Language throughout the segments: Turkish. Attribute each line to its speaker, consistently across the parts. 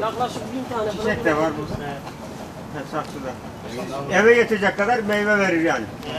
Speaker 1: Yaklaşık bin tane.
Speaker 2: Çiçek de var burada.
Speaker 1: Evet.
Speaker 2: Ha, Saksıda. Eve yetecek kadar meyve verir yani.
Speaker 1: Bir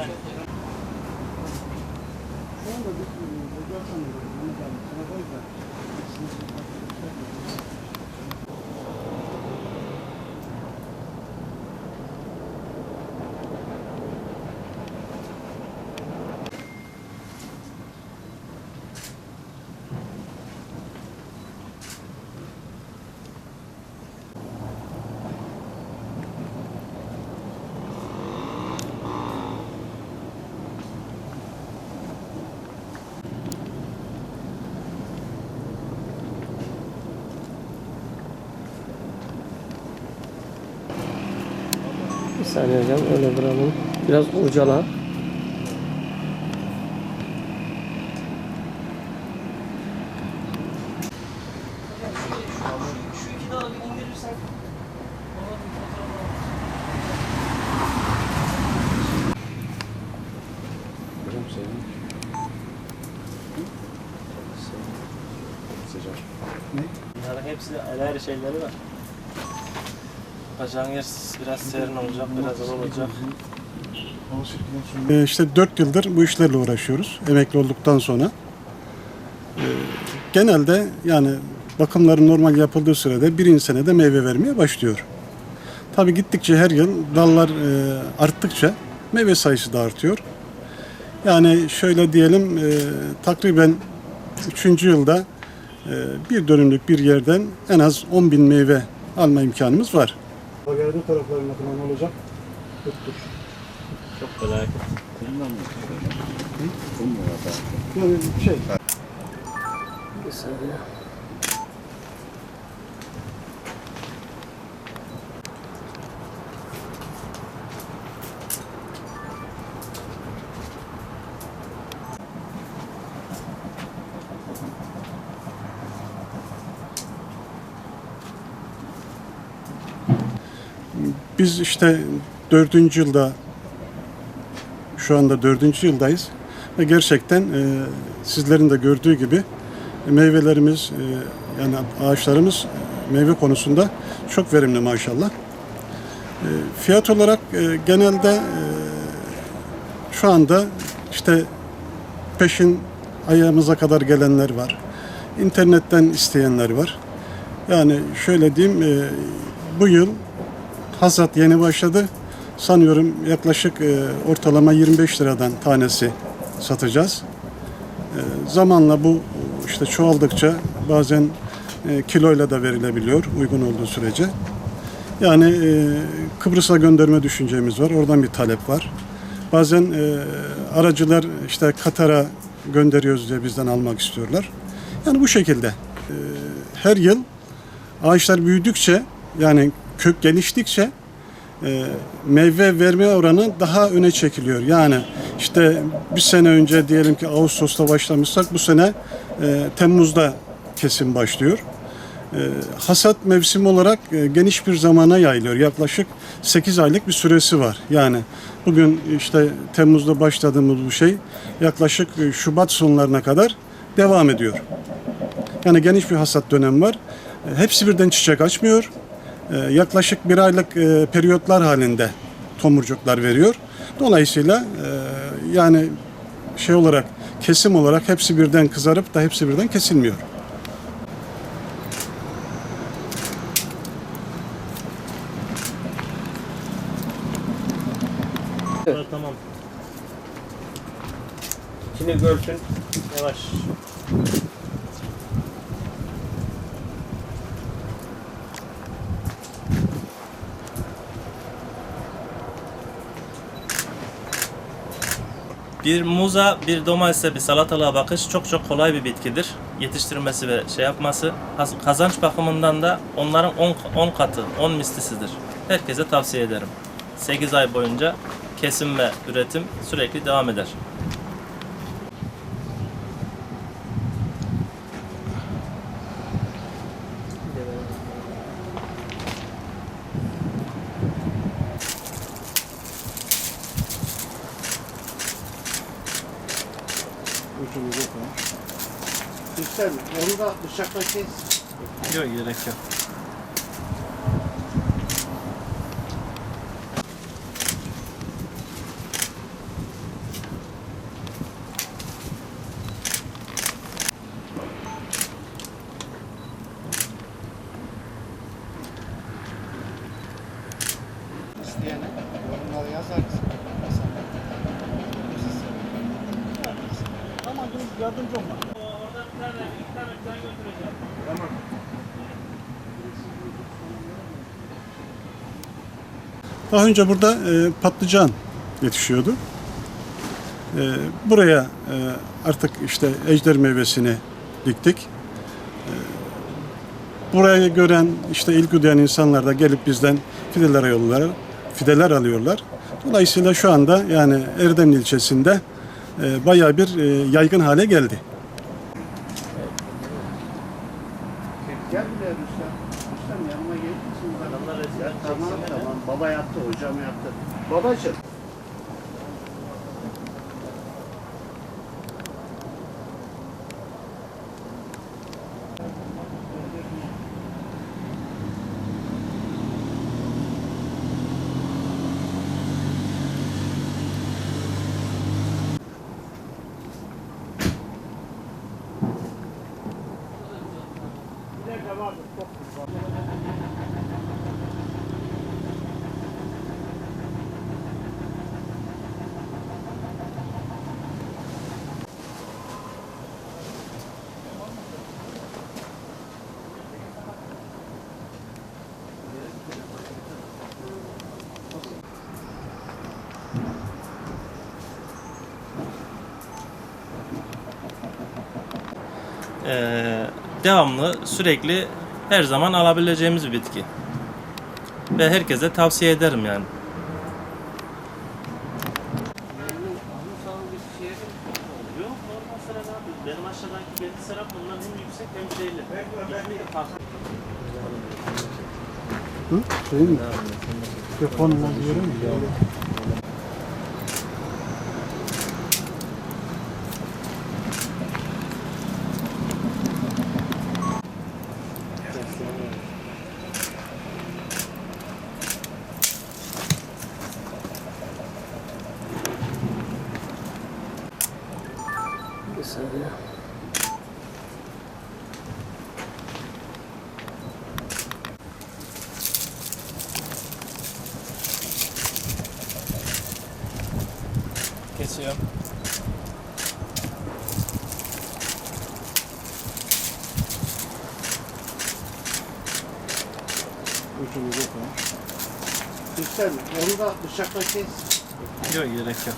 Speaker 1: saniye hocam öyle duralım. Biraz ucala.
Speaker 3: Bunların hepsi ayrı şeyleri var. Bacağın yer biraz serin olacak, biraz ılık olacak.
Speaker 4: Ee, İşte 4 yıldır bu işlerle uğraşıyoruz emekli olduktan sonra. Ee, Genelde yani bakımların normal yapıldığı sürede birinci senede meyve vermeye başlıyor. Tabii gittikçe her yıl dallar e, arttıkça meyve sayısı da artıyor. Yani şöyle diyelim e, takriben 3. yılda e, bir dönümlük bir yerden en az 10 bin meyve alma imkanımız var. Bagajlı taraflarında falan olacak.
Speaker 3: Çok felaket.
Speaker 4: Yani şey
Speaker 1: Bir saniye.
Speaker 4: Biz işte dördüncü yılda şu anda dördüncü yıldayız ve gerçekten e, sizlerin de gördüğü gibi meyvelerimiz e, yani ağaçlarımız e, meyve konusunda çok verimli maşallah. E, fiyat olarak e, genelde e, şu anda işte peşin ayağımıza kadar gelenler var. İnternetten isteyenler var. Yani şöyle diyeyim e, bu yıl Hasat yeni başladı. Sanıyorum yaklaşık e, ortalama 25 liradan tanesi satacağız. E, zamanla bu işte çoğaldıkça bazen e, kiloyla da verilebiliyor uygun olduğu sürece. Yani e, Kıbrıs'a gönderme düşüncemiz var. Oradan bir talep var. Bazen e, aracılar işte Katar'a gönderiyoruz diye bizden almak istiyorlar. Yani bu şekilde. E, her yıl ağaçlar büyüdükçe yani kök geliştikçe e, meyve verme oranı daha öne çekiliyor. Yani işte bir sene önce diyelim ki Ağustos'ta başlamışsak bu sene e, Temmuz'da kesim başlıyor. E, hasat mevsimi olarak e, geniş bir zamana yayılıyor. Yaklaşık 8 aylık bir süresi var. Yani bugün işte Temmuz'da başladığımız bu şey yaklaşık e, Şubat sonlarına kadar devam ediyor. Yani geniş bir hasat dönemi var. E, Hepsi birden çiçek açmıyor. E, Yaklaşık bir aylık e, periyotlar halinde tomurcuklar veriyor. Dolayısıyla e, yani şey olarak kesim olarak hepsi birden kızarıp da hepsi birden kesilmiyor.
Speaker 3: Tamam. Şimdi görsün. Yavaş. Bir muza, bir domatese, bir salatalığa bakış çok çok kolay bir bitkidir. Yetiştirmesi ve şey yapması. Kaz- Kazanç bakımından da onların 10 10 katı, 10 mislisidir. Herkese tavsiye ederim. 8 ay boyunca kesim ve üretim sürekli devam eder.
Speaker 2: Güzel. Onu da bıçakla kes.
Speaker 3: Yok gerek yok.
Speaker 2: Yardımcı olmak.
Speaker 3: Orada bir tane, iki tane tren götüreceğim.
Speaker 2: Tamam.
Speaker 4: Daha önce burada e, patlıcan yetişiyordu. E, buraya e, artık işte ejder meyvesini diktik. E, burayı gören işte ilgi duyan insanlar da gelip bizden fideler alıyorlar. Fideler alıyorlar. Dolayısıyla şu anda yani Erdemli ilçesinde e, bayağı bir e, yaygın hale geldi.
Speaker 5: Baba yaptı, hocam yaptı. Babacığım.
Speaker 3: Devamlı, sürekli her zaman alabileceğimiz bir bitki. Ve herkese tavsiye ederim yani. Benim aşağıdaki benim serap bundan hem yüksek hem şeyli.
Speaker 1: Bir saniye.
Speaker 3: Kesiyorum.
Speaker 5: Ucunu koy. Rüstem onu da bıçakla kes.
Speaker 3: Yok gerek yok.